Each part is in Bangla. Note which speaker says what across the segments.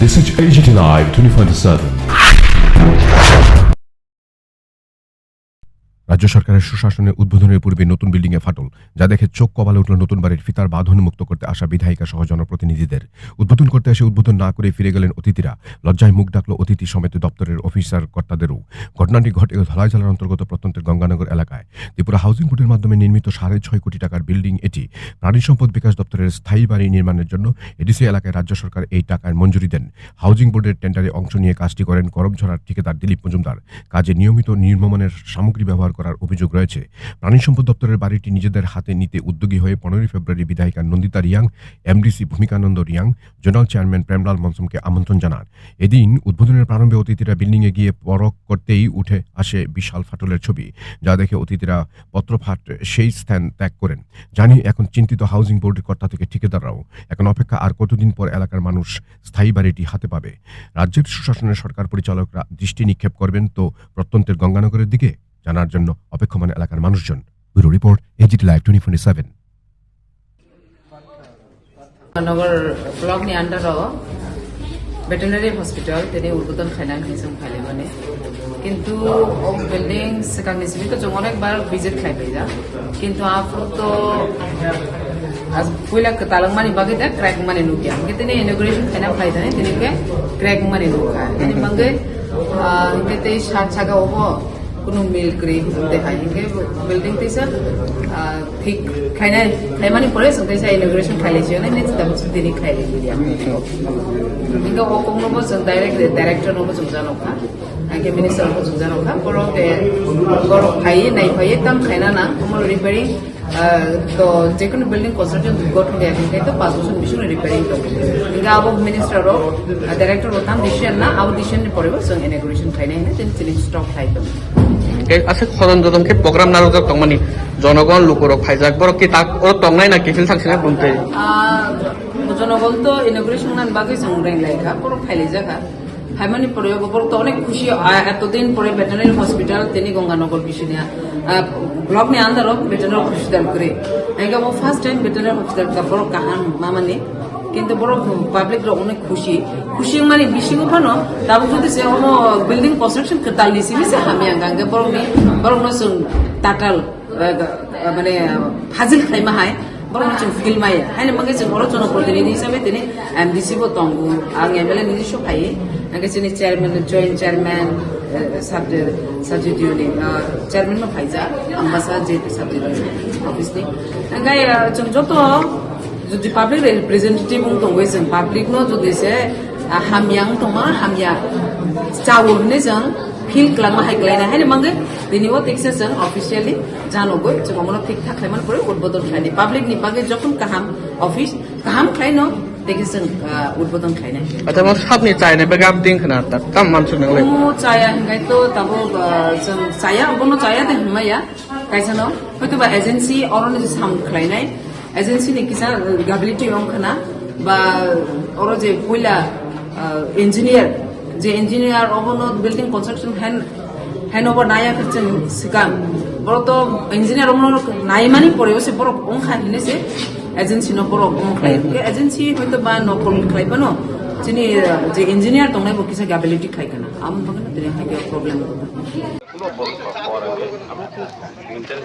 Speaker 1: This is AGT Live 2027. রাজ্য সরকারের সুশাসনের উদ্বোধনের পূর্বে নতুন বিল্ডিং এ ফাটল, যা দেখে চোখ কপালে উঠল নতুন বাড়ির ফিতার বাঁধন মুক্ত করতে আসা বিধায়িকা সহ জনপ্রতিনিধিদের। উদ্বোধন করতে এসে উদ্বোধন না করে ফিরে গেলেন অতিথিরা। লজ্জায় মুখ ডাকলো অতিথি সমেত দপ্তরের অফিসার কর্তাদেরও। ঘটনাটি ঘটে ধলাই জেলার অন্তর্গত প্রত্যন্তের গঙ্গানগর এলাকায়। ত্রিপুরা হাউজিং বোর্ডের মাধ্যমে নির্মিত সাড়ে ছয় কোটি টাকার বিল্ডিং এটি। প্রাণী সম্পদ বিকাশ দপ্তরের স্থায়ী বাড়ি নির্মাণের জন্য এডিসি এলাকায় রাজ্য সরকার এই টাকায় মঞ্জুরি দেন। হাউজিং বোর্ডের টেন্ডারে অংশ নিয়ে কাজটি করেন করমঝড়ার ঠিকাদার দিলীপ মজুমদার। কাজে নিয়মিত নির্মমানের সামগ্রী ব্যবহার করার অভিযোগ রয়েছে। প্রাণী সম্পদ দপ্তরের বাড়িটি নিজেদের হাতে নিতে উদ্যোগী হয়ে পনেরোই ফেব্রুয়ারি বিধায়িকা Nandita Riang MDC Bhumikananda Riang, zonal chairman Premlal মনসুমকে আমন্ত্রণ জানান। এদিন উদ্বোধনের প্রারম্ভে অতিথিরা বিল্ডিংয়ে গিয়ে পরক করতেই উঠে আসে বিশাল ফাটলের ছবি, যা দেখে অতিথিরা পত্রফাট সেই স্থান ত্যাগ করেন। জানি এখন চিন্তিত হাউজিং বোর্ডের কর্তা থেকে ঠিকাদাররাও, এখন অপেক্ষা আর কতদিন পর এলাকার মানুষ স্থায়ী বাড়িটি হাতে পাবে? রাজ্যের সুশাসনের সরকার পরিচালকরা দৃষ্টি নিক্ষেপ করবেন তো প্রত্যন্তের গঙ্গানগরের দিকে? জানার জন্য অপেক্ষমান এলাকার মানুষজন। Bureau report AGT live twenty four seven
Speaker 2: নগর ব্লক নি আন্ডার ভেটেনারি হসপিটাল, তেনে উদ্বোধন ফাইনান্স হিসেবে খাইলে মানে। কিন্তু ও বিল্ডিং সেখান নিয়েছিল তো অনেকবার ভিজিট খাই পাই যা। কিন্তু আপনি তো আজ পয়লা তালং মানে বাকি দেখ ক্র্যাক মানে নুকে আমাকে তিনি ইনগ্রেশন ফাইনান্স খাই জানে তিনিকে ক্র্যাক মানে নুকা। মানে মাঙ্গে কেতে সাত ছাগা হব কোনো milk green देखाएंगे building थी सर ठीक खाना खाए मानी पड़े सकते सर इनोग्रेशन खा लीजिए ना नेक्स्ट दम से दिन ही खाई लीजिए इंका वो कौन हो बस डायरेक्ट डायरेक्टर हो बस समझाना होगा আগে মিনিস্টার অফ সুজান ওখা পরতে গর খাইয়ে নাই খাইয়ে তাম খাইনা না তোমার রিপেয়ারিং তো যে কোনো বিল্ডিং কনস্ট্রাকশন গঠন দেয়া কিন্তু তো পাঁচ বছর মিশন রিপেয়ারিং তো ইঙ্গা আবো মিনিস্টার ও ডাইরেক্টর ও তাম দিশেন না আবো দিশেন পড়িব সং ইনাগুরেশন খাইনা না তেন চিলিং স্টক খাইতো
Speaker 3: আছে খরন যতনকে প্রোগ্রাম নারক তংমানি জনগণ লোকর ফাইজাক বড় কি তাক ওর তংনাই না কি ফিল থাকছে না বলতে
Speaker 2: জনগণ তো ইনাগুরেশন নান বাকি সং রেং লাইকা কোনো ফাইলে জায়গা হাইমানি পরে তো অনেক খুশি এতদিন পরে ভেটেনারি হসপিটাল তিনি গঙ্গানগর বিশুনিয়া ব্লক নে আন্দারও ভেটেনারি হসপিটাল করে এগে ও ফার্স্ট টাইম ভেটেনারি হসপিটাল বড় কাহান মামানে। কিন্তু বড় পাবলিক অনেক খুশি। খুশি মানে বেশি উঠানো তারপর যদি সে বিল্ডিং কনস্ট্রাকশন তালি সিবি সে হামি আঙ্গাঙ্গে বড় বরং নসুন টাটাল মানে ফাজিল খাইমা হায় বরং চোখ ফিল্মায় হ্যাঁ মাকে বড় জনপ্রতিনিধি হিসাবে তিনি এমডিসি বো তঙ্গু আং এমএলএ নিজস্ব খাই आंगे जोंनि chairman joint chairman साबजेक्टिभनि chairman Pfizer आम्बासा जिहेतु साबजेक्टिभ अफिसनि ओंखाय जों जत' जुदि पाब्लिक रिप्रेजेन्टेटिभ दंबाय जों पाब्लिकनो जुदि एसे हामियां दङ हामिया चावो होनो जों फिल खालामनो हायग्लायनो हायनो मागे दिनैबो टेक्सে जों অফিসিয়ালি জানোবো যে আমরা ঠিক থাক খাইমান পরে উদ্বোধন খাইনি পাবলিক নি বাগে যখন কাহাম অফিস जों উদ্বোধন খাইনাই
Speaker 3: আচ্ছা আমার সাপনি চাই না বেগাম দিন খানা তাক কাম মানসুক নালে
Speaker 2: মো চায়া হিংগাই তো তাবো जों চায়া দে হিমায়া কাইসানো হয়তো বা এজেন্সি অরনে যে সাম খাইনাই এজেন্সি নি কিসা গাবিলিটি অংখানা বা অর যে পয়লা ইঞ্জিনিয়ার যে engineer অবনো building construction hand hand over নায়া করছেন সিগাং বড় তো ইঞ্জিনিয়ার অমন নাইমানি পরে সে বড় অংখা হিনেছে এজেন্সি ন বড় অংখাই এজেন্সি হয়তো বা নকল খাইবানো যিনি যে ইঞ্জিনিয়ার দंनाय বো কিসা গাবিলিটি খাইকানা আম বগনা দিনে হাইকে প্রবলেম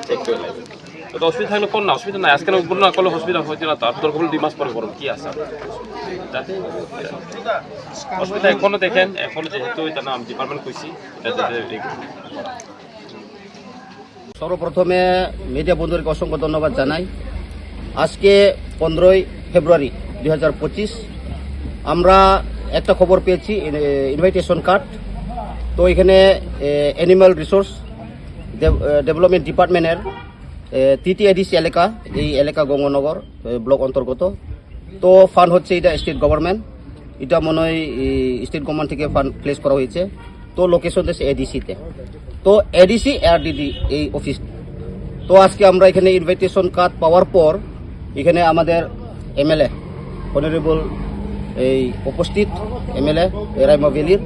Speaker 4: চেক করে লাগবে তো অসুবিধা থাকলে কোন না অসুবিধা নাই। আজকে উদ্বোধন না করলে অসুবিধা হচ্ছে না তার দরকার হলে দুই মাস পরে করুন কি আছে? অসুবিধা এখনও দেখেন এখনও যেহেতু এটা নাম ডিপার্টমেন্ট কইছি
Speaker 5: সর্বপ্রথমে মিডিয়া বন্ধুদেরকে অসংখ্য ধন্যবাদ জানাই। আজকে পনেরোই ফেব্রুয়ারি দু হাজার পঁচিশ। আমরা একটা খবর পেয়েছি ইনভাইটেশন কার্ড তো এখানে অ্যানিম্যাল রিসোর্স ডেভেলপমেন্ট ডিপার্টমেন্টের তৃতি এডিসি এলাকা, এই এলাকা গঙ্গনগর ব্লক অন্তর্গত। তো ফান্ড হচ্ছে এটা স্টেট গভর্নমেন্ট এটা মনে হয় স্টেট গভর্নমেন্ট থেকে ফান্ড প্লেস করা হয়েছে। তো লোকেশন দেশে এডিসিতে। তো এডিসি আর এআরডিডি, এই অফিস তো আজকে আমরা এখানে ইনভাইটেশন কার্ড পাওয়ার পর এখানে আমাদের এমএলএ অনারেবল এই উপস্থিত এমএলএ রাইমা ভ্যালির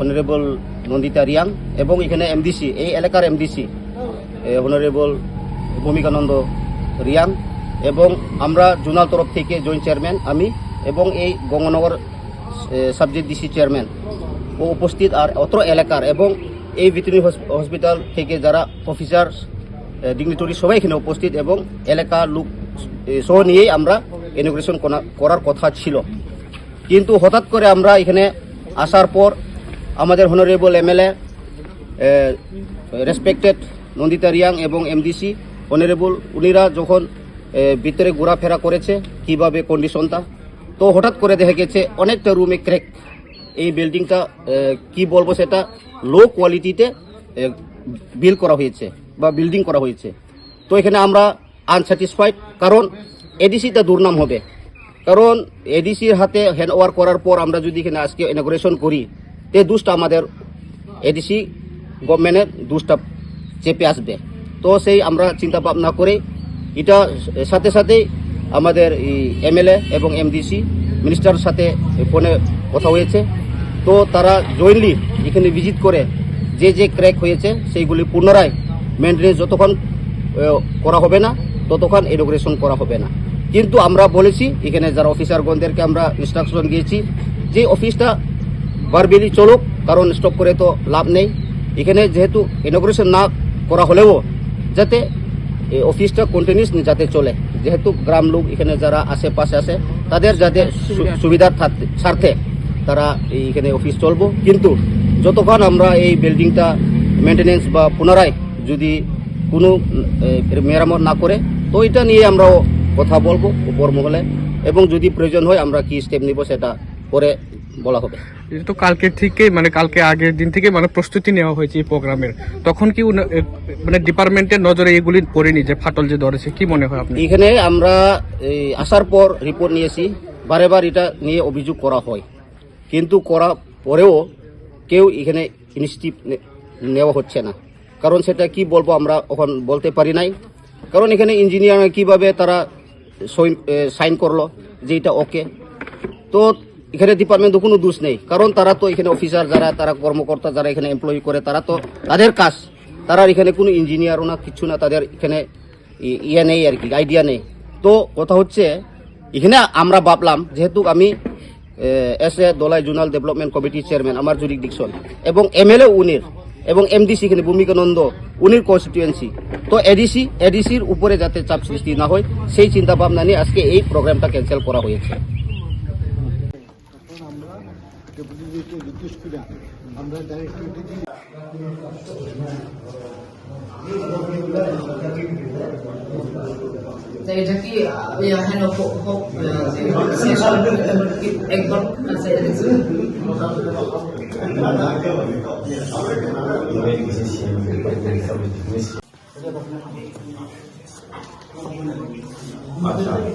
Speaker 5: অনারেবল নন্দিতা রিয়াং এবং এখানে এমডিসি এই এলাকার এমডিসি অনারেবল ভূমিকানন্দ রিয়াং এবং আমরা জোনাল তরফ থেকে জয়েন্ট চেয়ারম্যান আমি এবং এই গঙ্গানগর সাবজেক্ট ডিসি চেয়ারম্যান ও উপস্থিত আর অত্র এলাকার এবং এই ভেটেরিনারি হসপিটাল থেকে যারা অফিসার ডিগনিটরি সবাই এখানে উপস্থিত এবং এলাকার লোক সহ নিয়েই আমরা ইনোগ্রেশন করার কথা ছিল। কিন্তু হঠাৎ করে আমরা এখানে আসার পর আমাদের honourable MLA respected Nandita Riang এবং এমডিসি অনারেবল উনিরা যখন ভিতরে ঘোরাফেরা করেছে কীভাবে কন্ডিশনটা তো হঠাৎ করে দেখা গেছে অনেকটা রুমে ক্র্যাক এই বিল্ডিংটা কি বলব সেটা? লো কোয়ালিটিতে বিল করা হয়েছে। বা বিল্ডিং করা হয়েছে। তো এখানে আমরা আনস্যাটিসফাইড কারণ এডিসিটা দুর্নাম হবে। কারণ এডিসির হাতে হ্যান্ড ওভার করার পর আমরা যদি এখানে আজকে ইনোগ্রেশন করি, তে দুষ্টা আমাদের এডিসি গভর্নমেন্টের দুষ্টা চেপে আসবে। তো সেই আমরা চিন্তা ভাবনা করে এটা সাথে সাথে আমাদের এমএলএ এবং এমডিসি মিনিস্টারের সাথে ফোনে কথা হয়েছে। তো তারা জয়েন্টলি এখানে ভিজিট করে যে যে ক্র্যাক হয়েছে, সেইগুলি পুনরায় মেনটেন্স যতক্ষণ করা হবে না ততক্ষণ ইনোগ্রেশন করা হবে না। কিন্তু আমরা বলেছি এখানে যারা অফিসারগণদেরকে আমরা ইনস্ট্রাকশন দিয়েছি যে অফিসটা বারবেলি চলুক কারণ স্টপ করে তো লাভ নেই। এখানে যেহেতু ইনোগ্রেশন না করা হলেও যাতে এই অফিসটা কন্টিনিউস যাতে চলে। যেহেতু গ্রাম লোক এখানে যারা আশেপাশে আছে তাদের যাতে সুবিধার স্বার্থে তারা এইখানে অফিস চলবো। কিন্তু যতক্ষণ আমরা এই বিল্ডিংটা মেনটেনেন্স বা পুনরায় যদি কোনো মেরামত না করে তো এটা নিয়ে আমরাও কথা বলব উপর মহলে। এবং যদি প্রয়োজন হয় আমরা কি স্টেপ নিব সেটা পরে বলা হবে।
Speaker 3: এটা তো কালকে থেকে মানে কালকে আগের দিন থেকে মানে প্রস্তুতি নেওয়া হয়েছে এই প্রোগ্রামের। তখন কি মানে ডিপার্টমেন্টের নজরে এগুলি পড়েনি যে ফাটল যে ধরেছে? কি মনে হয় আপনি
Speaker 5: এখানে আমরা এই, আসার পর রিপোর্ট নিয়েছি বারে বার এটা নিয়ে অভিযোগ করা হয়। কিন্তু করা পরেও কেউ এখানে ইনিশিয়েটিভ নেওয়া হচ্ছে না। কারণ সেটা কি বলব আমরা এখন বলতে পারি নাই। কারণ এখানে ইঞ্জিনিয়ার কীভাবে তারা সাইন করল যে এটা ওকে তো এখানে ডিপার্টমেন্ট কোনো দোষ নেই, কারণ তারা তো এখানে অফিসার যারা, তারা কর্মকর্তা যারা এখানে এমপ্লয়ি করে, তারা তো তাদের কাজ। তারা এখানে কোনো ইঞ্জিনিয়ারও না, কিছু না, তাদের এখানে ইয়ে নেই আর কি আইডিয়া নেই। তো কথা হচ্ছে, এখানে আমরা ভাবলাম, যেহেতু আমি S A Dolai zonal development কমিটির চেয়ারম্যান আমার জুরিডিকশন এবং এমএলএ উনির এবং এমডিসি এখানে ভূমিকানন্দ উনির কনস্টিটুয়েন্সি তো এডিসি এডিসির উপরে যাতে চাপ সৃষ্টি না হয়, সেই চিন্তা ভাবনা নিয়ে আজকে এই প্রোগ্রামটা ক্যান্সেল করা হয়েছে।
Speaker 2: এটা কি একবার Maşallah.